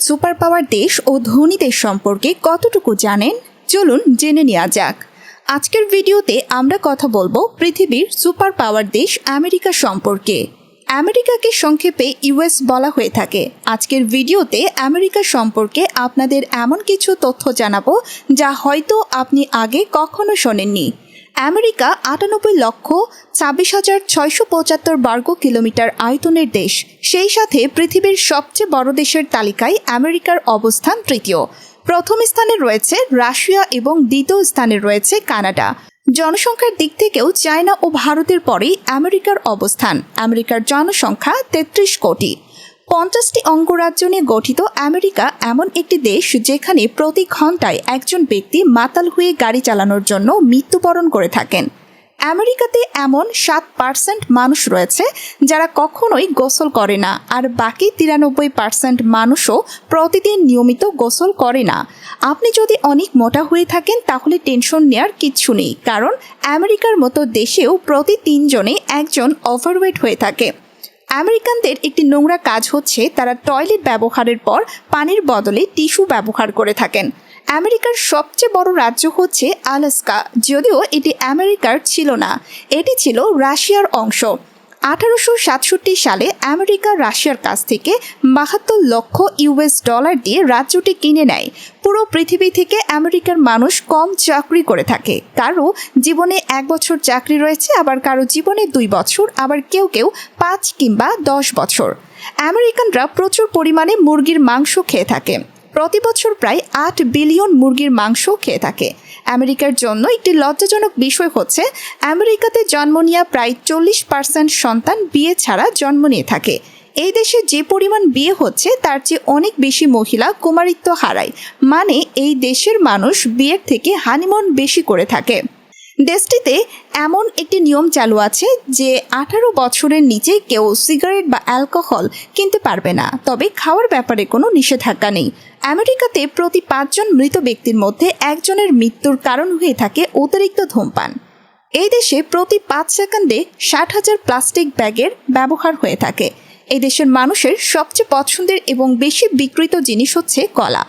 Super power দেশ ও ধনী দেশ সম্পর্কে কতটুকু জানেন? চলুন জেনে নেওয়া যাক। আজকের ভিডিওতে আমরা কথা বলব পৃথিবীর সুপার পাওয়ার দেশ আমেরিকা সম্পর্কে। আমেরিকাকে সংক্ষেপে ইউএস বলা হয়ে থাকে। আজকের ভিডিওতে আমেরিকা সম্পর্কে আপনাদের এমন কিছু তথ্য জানাব যা হয়তো আপনি আগে কখনো শোনেননি। আমেরিকা আটানব্বই লক্ষ ছাব্বিশ হাজার ছয়শো পঁচাত্তর বর্গ কিলোমিটার আয়তনের দেশ। সেই সাথে পৃথিবীর সবচেয়ে বড় দেশের তালিকায় আমেরিকার অবস্থান তৃতীয়। প্রথম স্থানে রয়েছে রাশিয়া এবং দ্বিতীয় স্থানে রয়েছে কানাডা। জনসংখ্যার দিক থেকেও চায়না ও ভারতের পরেই আমেরিকার অবস্থান। আমেরিকার জনসংখ্যা তেত্রিশ কোটি। পঞ্চাশটি অঙ্গরাজ্য নিয়ে গঠিত আমেরিকা এমন একটি দেশ যেখানে প্রতি ঘন্টায় একজন ব্যক্তি মাতাল হয়ে গাড়ি চালানোর জন্য মৃত্যুবরণ করে থাকেন। আমেরিকাতে এমন সাত পার্সেন্ট মানুষ রয়েছে যারা কখনোই গোসল করে না, আর বাকি তিরানব্বই পার্সেন্ট মানুষও প্রতিদিন নিয়মিত গোসল করে না। আপনি যদি অনেক মোটা হয়ে থাকেন, তাহলে টেনশন নেওয়ার কিচ্ছু নেই, কারণ আমেরিকার মতো দেশেও প্রতি তিনজনে একজন ওভারওয়েট হয়ে থাকে। আমেরিকানদের একটি নোংরা কাজ হচ্ছে তারা টয়লেট ব্যবহারের পর পানির বদলে টিস্যু ব্যবহার করে থাকেন। আমেরিকার সবচেয়ে বড় রাজ্য হচ্ছে আলাস্কা, যদিও এটি আমেরিকার ছিল না। এটি ছিল রাশিয়ার অংশ। আঠারোশো সাতষট্টি সালে আমেরিকা রাশিয়ার কাছ থেকে বাহাত্তর লক্ষ ইউএস ডলার দিয়ে রাজ্যটি কিনে নেয়। পুরো পৃথিবী থেকে আমেরিকার মানুষ কম চাকরি করে থাকে। কারও জীবনে এক বছর চাকরি রয়েছে, আবার কারও জীবনে দুই বছর, আবার কেউ কেউ পাঁচ কিংবা দশ বছর। আমেরিকানরা প্রচুর পরিমাণে মুরগির মাংস খেয়ে থাকে। প্রতি বছর প্রায় আট বিলিয়ন মুরগির মাংস খেয়ে থাকে। আমেরিকার জন্য একটি লজ্জাজনক বিষয় হচ্ছে, আমেরিকাতে জন্ম নেওয়া প্রায় চল্লিশ পার্সেন্ট সন্তান বিয়ে ছাড়া জন্ম নিয়ে থাকে। এই দেশে যে পরিমাণ বিয়ে হচ্ছে, তার চেয়ে অনেক বেশি মহিলা কুমারিত্ব হারায়। মানে এই দেশের মানুষ বিয়ের থেকে হানিমন বেশি করে থাকে। দেশটিতে এমন একটি নিয়ম চালু আছে যে আঠারো বছরের নিচে কেউ সিগারেট বা অ্যালকোহল কিনতে পারবে না। তবে খাওয়ার ব্যাপারে কোনো নিষেধাজ্ঞা নেই। আমেরিকাতে প্রতি পাঁচজন মৃত ব্যক্তির মধ্যে একজনের মৃত্যুর কারণ হয়ে থাকে অতিরিক্ত ধূমপান। এই দেশে প্রতি পাঁচ সেকেন্ডে ষাট হাজার প্লাস্টিক ব্যাগের ব্যবহার হয়ে থাকে। এই দেশের মানুষের সবচেয়ে পছন্দের এবং বেশি বিক্রিত জিনিস হচ্ছে কলা।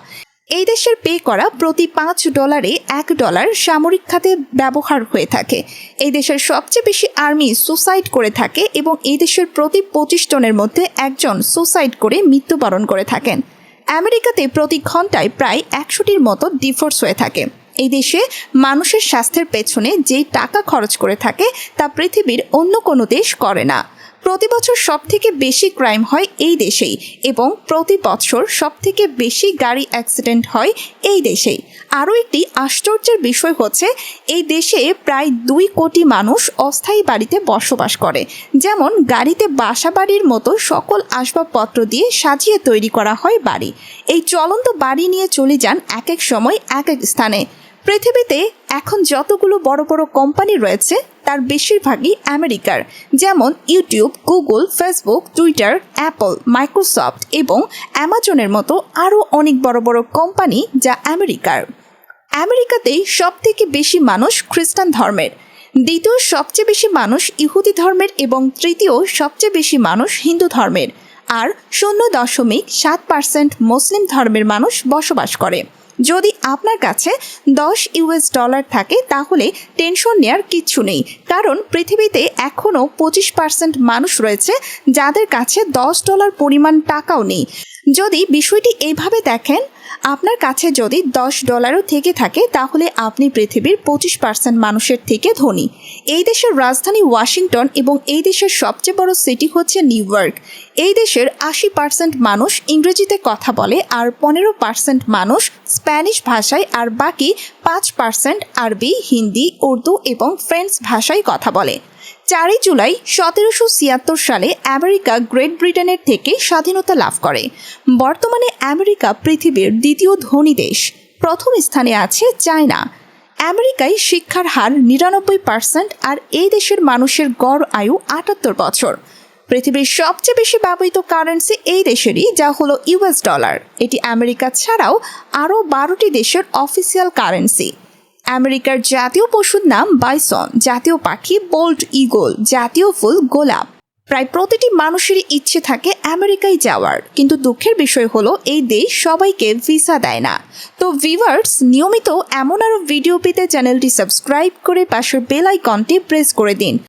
এই দেশের পে করা প্রতি পাঁচ ডলারে এক ডলার সামরিক খাতে ব্যবহার হয়ে থাকে। এই দেশের সবচেয়ে বেশি আর্মি সুসাইড করে থাকে এবং এই দেশের প্রতি পঁচিশ জনের মধ্যে একজন সুসাইড করে মৃত্যুবরণ করে থাকেন। আমেরিকাতে প্রতি ঘন্টায় প্রায় একশোটির মতো ডিফোর্স হয়ে থাকে। এই দেশে মানুষের স্বাস্থ্যের পেছনে যেই টাকা খরচ করে থাকে তা পৃথিবীর অন্য কোনো দেশ করে না। প্রতি বছর সব থেকে বেশি ক্রাইম হয় এই দেশেই এবং প্রতি বছর সব থেকে বেশি গাড়ি অ্যাক্সিডেন্ট হয় এই দেশেই। আরও একটি আশ্চর্যের বিষয় হচ্ছে, এই দেশে প্রায় দুই কোটি মানুষ অস্থায়ী বাড়িতে বসবাস করে। যেমন, গাড়িতে বাসা বাড়ির মতো সকল আসবাবপত্র দিয়ে সাজিয়ে তৈরি করা হয় বাড়ি। এই চলন্ত বাড়ি নিয়ে চলে যান এক এক সময় এক এক স্থানে। পৃথিবীতে এখন যতগুলো বড় বড় কোম্পানি রয়েছে তার বেশিরভাগই আমেরিকার, যেমন YouTube, Google, Facebook, Twitter, Apple, Microsoft এবং অ্যামাজনের মতো আরও অনেক বড় বড় কোম্পানি যা আমেরিকার। আমেরিকাতেই সব থেকে বেশি মানুষ খ্রিস্টান ধর্মের। দ্বিতীয় সবচেয়ে বেশি মানুষ ইহুদি ধর্মের এবং তৃতীয় সবচেয়ে বেশি মানুষ হিন্দু ধর্মের। আর শূন্য দশমিক সাত পার্সেন্ট মুসলিম ধর্মের মানুষ বসবাস করে। যদি আপনার কাছে দশ ইউএস ডলার থাকে, তাহলে টেনশন নেওয়ার কিচ্ছু নেই। কারণ পৃথিবীতে এখনও পঁচিশ পার্সেন্ট মানুষ রয়েছে যাদের কাছে দশ ডলার পরিমাণ টাকাও নেই। যদি বিষয়টি এইভাবে দেখেন আপনার কাছে যদি দশ ডলারও থেকে থাকে, তাহলে আপনি পৃথিবীর পঁচিশ পার্সেন্ট মানুষের থেকে ধনী। এই দেশের রাজধানী ওয়াশিংটন এবং এই দেশের সবচেয়ে বড় সিটি হচ্ছে নিউ ইয়র্ক। এই দেশের আশি পার্সেন্ট মানুষ ইংরেজিতে কথা বলে আর পনেরো পার্সেন্ট মানুষ স্প্যানিশ ভাষায় আর বাকি পাঁচ পার্সেন্ট আরবি, হিন্দি, উর্দু এবং ফ্রেঞ্চ ভাষায় কথা বলে। চারই জুলাই সতেরোশো ছিয়াত্তর সালে আমেরিকা গ্রেট ব্রিটেনের থেকে স্বাধীনতা লাভ করে। বর্তমানে আমেরিকা পৃথিবীর দ্বিতীয় ধনী দেশ। প্রথম স্থানে আছে চায়না। আমেরিকায় শিক্ষার হার নিরানব্বই পার্সেন্ট আর এই দেশের মানুষের গড় আয়ু আটাত্তর বছর। পৃথিবীর সবচেয়ে বেশি ব্যবহৃত কারেন্সি এই দেশেরই, যা হলো ইউএস ডলার। এটি আমেরিকা ছাড়াও আরও বারোটি দেশের অফিসিয়াল কারেন্সি। আমেরিকার জাতীয় পশুর নাম বাইসন। জাতীয় পাখি বোল্ড ইগল, জাতীয় ফুল গোলাপ। প্রায় প্রতিটি মানুষেরই ইচ্ছে থাকে আমেরিকায় যাওয়ার। কিন্তু দুঃখের বিষয় হলো, এই দেশ সবাইকে ভিসা দেয় না। তো ভিভার্স নিয়মিত এমন আরও ভিডিও পেতে চ্যানেলটি সাবস্ক্রাইব করে পাশের বেল আইকনটি প্রেস করে দিন।